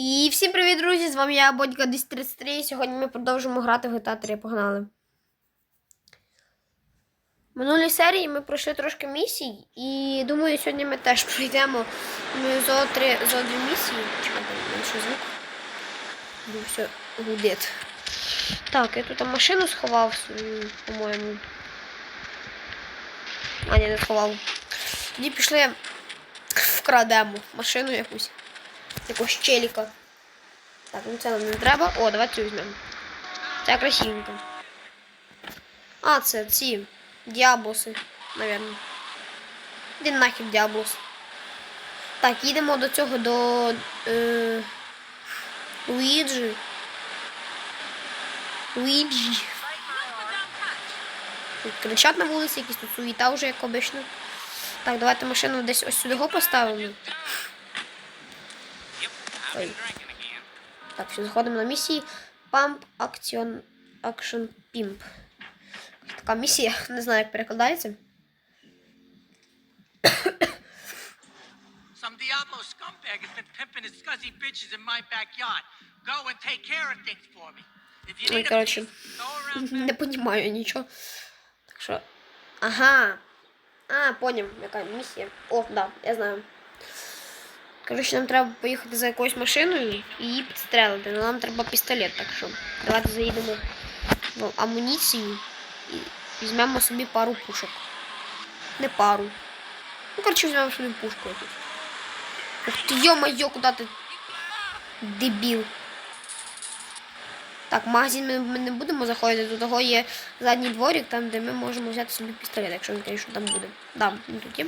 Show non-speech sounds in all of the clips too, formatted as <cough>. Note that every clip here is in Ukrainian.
І всім привіт, друзі! З вами я, Бодька 233. Сьогодні ми продовжимо грати в GTA 3. Погнали. В минулій серії ми пройшли трошки місій, і думаю, сьогодні ми теж пройдемо зо три зо дві місії. Чекайте, менше звук. Бо все гудить. Так, я тут машину сховав свою, по-моєму. А, ні, не сховав. Тоді пішли вкрадемо машину якусь. Якогось челіка. Так, ну це нам не треба. О, давайте цю візьмемо. Це красивенько. А, це ці діаблоси, напевно. Де нахід діаблос. Так, їдемо до цього до е, Луїджі. Луїджі. Кричать на вулиці, якісь тут суєта вже, як обично. Так, давайте машину десь ось сюди поставимо. Ой. Так, все, заходимо на місії. Pump Action Action Pimp. Така місія, <laughs> не знаю, як перекладається. Some Diablo scumbag has been pimping his scuzzy bitches in my backyard. Go and take care of things for me. If you Ой, need a коротше. piece, go <laughs> around Не понімаю нічого. Так що. Ага. А, поняв, яка місія. О, да, я знаю. Коротше, нам треба поїхати за якоюсь машиною і її підстрелити. Але нам треба пістолет, так що. Давайте заїдемо в амуніцію і візьмемо собі пару пушок. Не пару. Ну, коротше, візьмемо собі пушку якусь. Ух ти, йо-моє, куди ти? Дебіл. Так, в магазин ми, ми не будемо заходити, до того є задній дворик, там, де ми можемо взяти собі пістолет, якщо він, звісно, там буде. Да, тут є.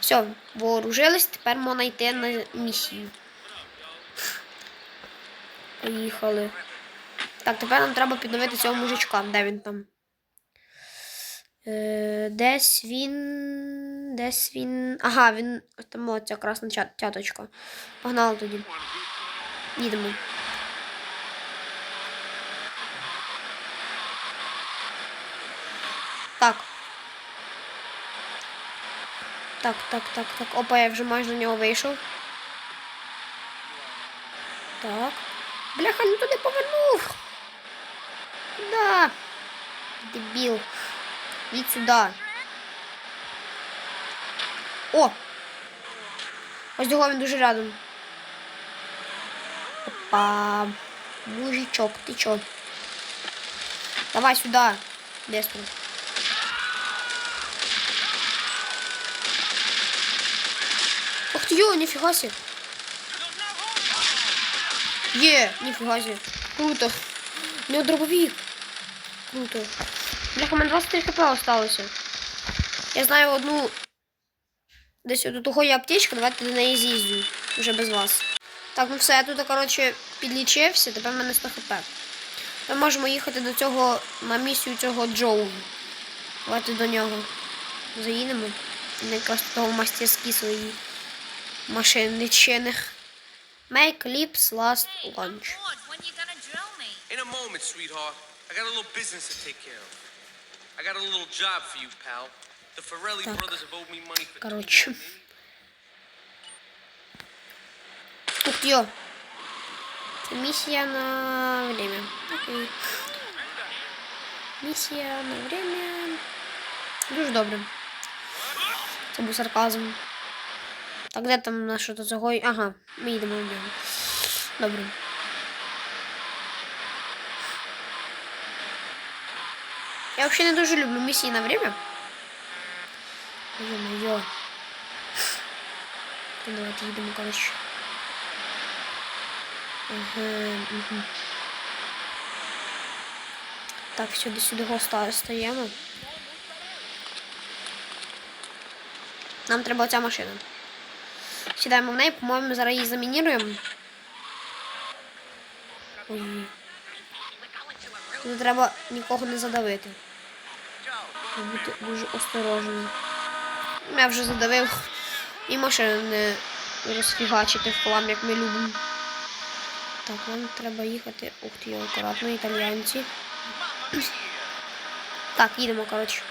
Все, вооружились, тепер можна йти на місію. Поїхали. Так, тепер нам треба підновити цього мужичка. Де він там? Е, десь він. Десь він. Ага, він. Там о, ця красна ча- тяточка. Погнали тоді. Їдемо. Так. Так, так, так, так. Опа, я вже майже на нього вийшов. Так. Бляха, не туди повернув. Да. Дебіл. Йдь сюди. О! Ось того він дуже рядом. Опа. Мужичок, ти чо? Давай сюди. Быстро. Ух ты, ё, нифига себе. Е, нифига себе. Круто. У него дробовик. Круто. Бляха, у мене 23 хп осталось. Я знаю одну. Десь того є аптечка, давайте до неї з'їздю. Вже без вас. Так, ну все, я тут, коротше, підлічився, тепер в мене 100 хп. Ми можемо їхати до цього на місію цього Джоу. Давайте до нього заїдемо. Якраз того мастерські свої машини чинних. Make lips last lunch. In a moment, sweetheart. I got a little business to take care of. I got a little job for you, pal. The Farelli Так. brothers have owed me money for Короче. Ух ё. Місія на время. Окей. Місія на время. Дуже добре. Це був сарказм. Так, де там наш що загой? Ага, ми їдемо на нього. Добре. Я взагалі не дуже люблю місії на время. Ё-моё. Ну, Давайте їдемо, коротше. Ага, угу. Так, сюди сюди го ста- стаємо. Нам треба оця машина. Сідаємо в неї, по-моєму, зараз її замініруємо. Ой. Не треба нікого не задавити. Бути дуже осторожним. Я вже задавив і машину не розфігачити в хлам, як ми любимо. Так, нам треба їхати. Ух ти, акуратно, італіянці. Так, їдемо, коротше.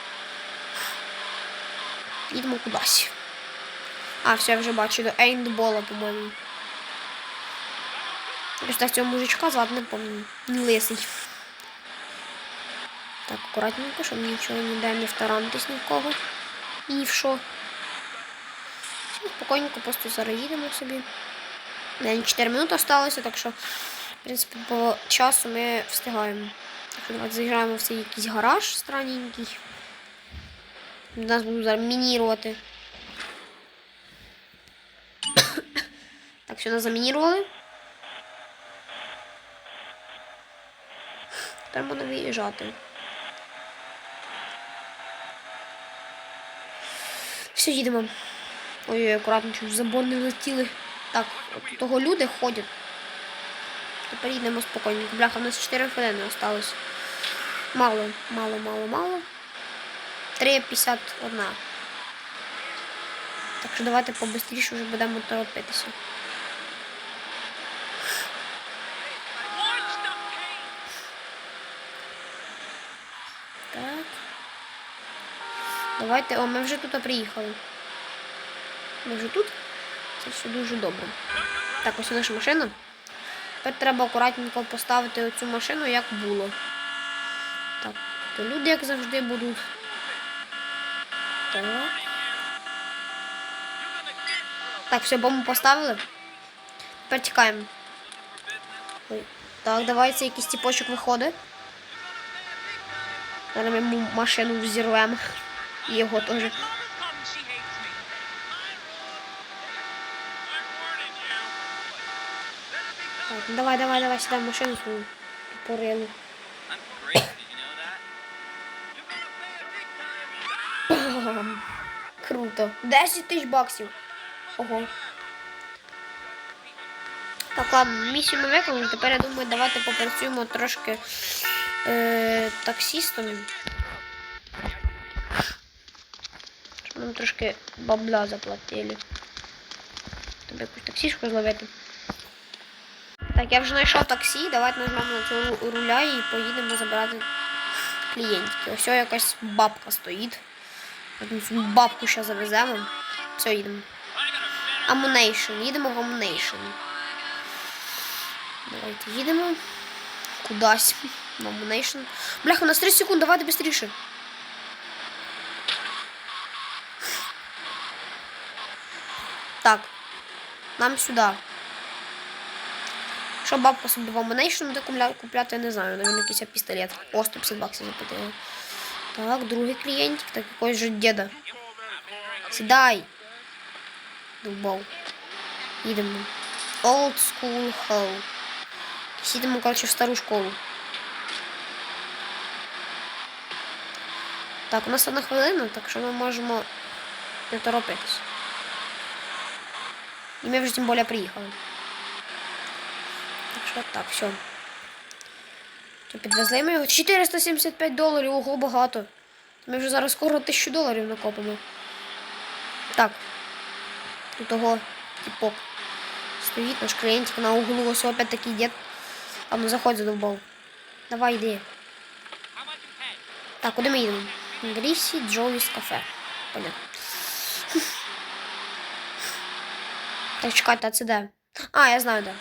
Їдемо кудись. А, все, я вже бачу, до ейндбола, по-моєму. Ось так цього мужичка звати, не. Не лисий. Так, акуратненько, щоб нічого ніде не втарантись ні в кого. Ні в що. Спокійненько просто зараз їдемо собі. День 4 минути осталося, так що, в принципі, по часу ми встигаємо. Так давайте заїжджаємо в цей якийсь гараж странненький. Нас будуть зараз мінірувати. Так, нас замінірували. Тепер можна виїжджати. Все, їдемо. Ой-ой, акуратно, чуть в забор не летіли. Так, от того люди ходять. Тепер їдемо спокійненько. Бляха, у нас 4 хвилини осталось. Мало, мало, мало, мало. 3,51. Так що давайте побистріше вже будемо торопитися. Watch the paint! Так. Давайте. О, ми вже тут приїхали. Ми вже тут. Це все дуже добре. Так, ось наша машина. Тепер треба акуратненько поставити оцю машину, як було. Так, то люди, як завжди, будуть. Так. Так, все, бомбу поставили. Тепер тікаємо. Ой. Так, давайте якийсь тіпочок виходить. Зараз ми машину взірвемо. Warning you. Так, ну давай, давай, давай, сідай в машину свою. Бам. <coughs> Круто. 10 тисяч баксів. Ого. Так, ладно, місію ми виконали. Тепер я думаю, давайте попрацюємо трошки е, таксістом. Щоб нам трошки бабла заплатили. Тобі якусь таксішку зловити. Так, я вже знайшов таксі, давайте нажмемо на цього руля і поїдемо забирати клієнтів. Ось якась бабка стоїть. Бабку ще завеземо. Все, їдемо. Амунейшн. Їдемо в Амунейшн. Давайте їдемо. Кудись. В Амунейшн. Бляха, у нас 30 секунд, давайте швидше. Так. Нам сюди. Що бабка собі в Амунейшн буде купля- купляти, я не знаю. Навіть якийсь пістолет. О, 150 баксів заплатила. Так, другий клієнтик, так якогось же діда. Сідай. Дубов. Їдемо. Old School Hall. Їдемо, коротше, в стару школу. Так, у нас одна хвилина, так що ми можемо не торопитись. І ми вже тим більше приїхали. Так що так, все. То підвезли ми його. 475 доларів, ого, багато. Ми вже зараз скоро 1000 доларів накопимо. Так. Тут того типок. Стоїть наш клієнтик на углу, ось опять такий дід. А ну заходь задовбав. Давай йди. Так, куди ми їдемо? Грісі Джоліс кафе. Понятно. <laughs> Так, чекайте, а це де? А, я знаю де.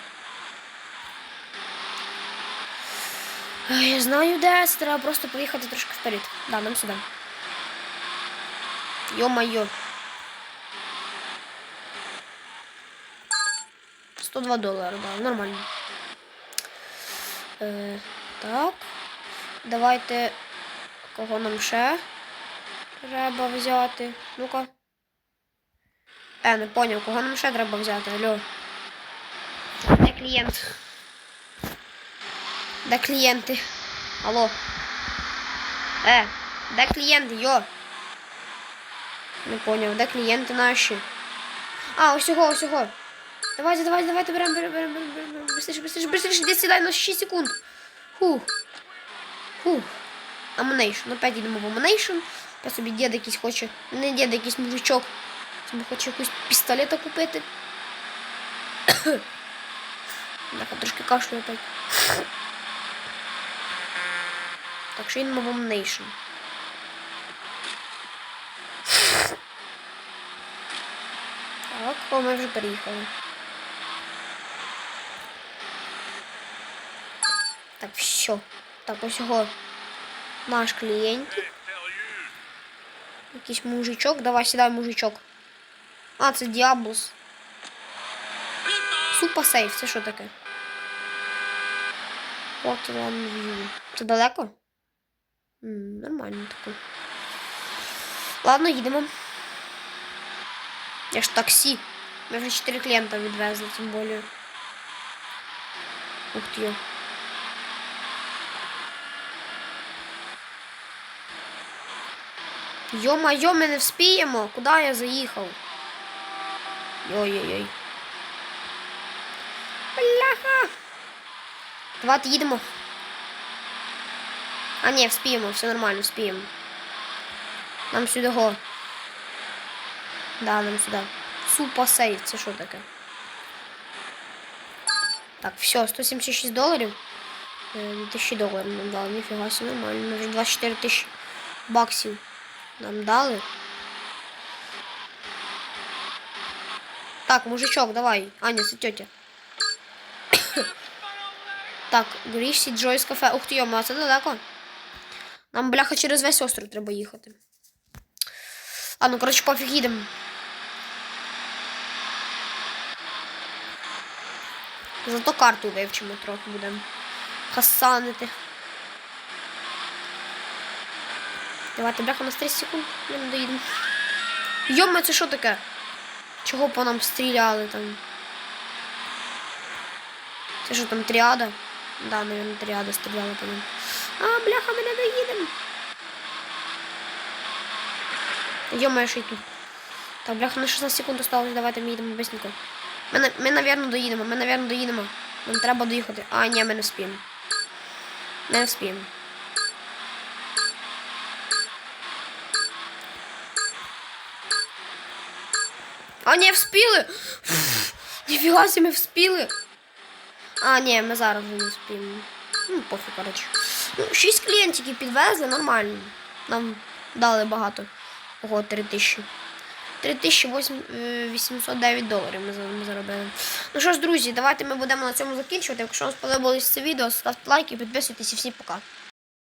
Я знаю де, це треба просто поїхати трошки вперед. Да, нам сюди. Йо-майо. 102 долари, да, нормально. Е, так. Давайте. Кого нам ще треба взяти? Ну-ка. Е, не поняв, кого нам ще треба взяти? Алло. Де клієнт? Де клієнти? Алло. Е, де клієнти, йо? Не поняв, де клієнти наші? А, ось його, ось його. Давайте, давайте, давайте, беремо, беремо, беремо, беремо, беремо. Быстріше, быстріше, быстріше, десь сідай на 6 секунд. Фух. Фух. Амунейшн. Опять йдемо в Амунейшн. Я собі дід якийсь хоче. Не дід, якийсь мужичок. Собі хоче якусь пістолета купити. <coughs> Бляха, трошки кашлю опять. Так що йдемо в Амунейшн. Так, о, ми вже переїхали. Так, все. Так, ось його наш клієнт. Якийсь мужичок. Давай сідай, мужичок. А, це Діаблос. Супа сейф, це що таке? От вам. Це далеко? Нормально таке. Ладно, їдемо. Я ж таксі. Ми вже 4 клієнта відвезли, тим більше. Ух ти. Йо-майо, ми не вспіємо. Куди я заїхав? Йой-йой-йой. Бляха. Давайте їдемо. А, ні, вспіємо, все нормально, вспіємо. Нам сюди го. Да, нам сюди. Супа сейф, це що таке? Так, все, 176 доларів. Е, 2000 доларів нам дали, ніфіга все нормально. Ми 24 тисячі баксів нам дали. Так, мужичок, давай. Аня, тетя. так, Грішсі Джойс кафе. Ух ти, йома, а це далеко. Нам, бляха, через весь остров треба їхати. А, ну, коротше, пофіг їдемо. Зато карту вивчимо трохи будемо. Хасанити. Давайте, бляха, у нас 30 секунд. Ми доїдемо. Йома, це що таке? Чого по нам стріляли там? Це що там тріада? Да, наверное, тріада стріляла по нам. А, бляха, ми не доїдемо. Йома, я ще й тут. Так, бляха, на 16 секунд осталось, давайте ми їдемо бисенько. Ми, ми, навірно, доїдемо, ми, навірно, доїдемо. Нам треба доїхати. А, ні, ми не вспіємо. Не вспіємо. А, ні, вспіли! Ніфіга собі ми вспіли. А, ні, ми зараз не вспіємо. Ну, пофіг, коротше. Ну, шість клієнтиків підвезли, нормально. Нам дали багато. Ого, 3 тисячі. 3809 доларів ми ми заробили. Ну що ж, друзі, давайте ми будемо на цьому закінчувати. Якщо вам сподобалось це відео, ставте лайки, підписуйтесь і всім пока.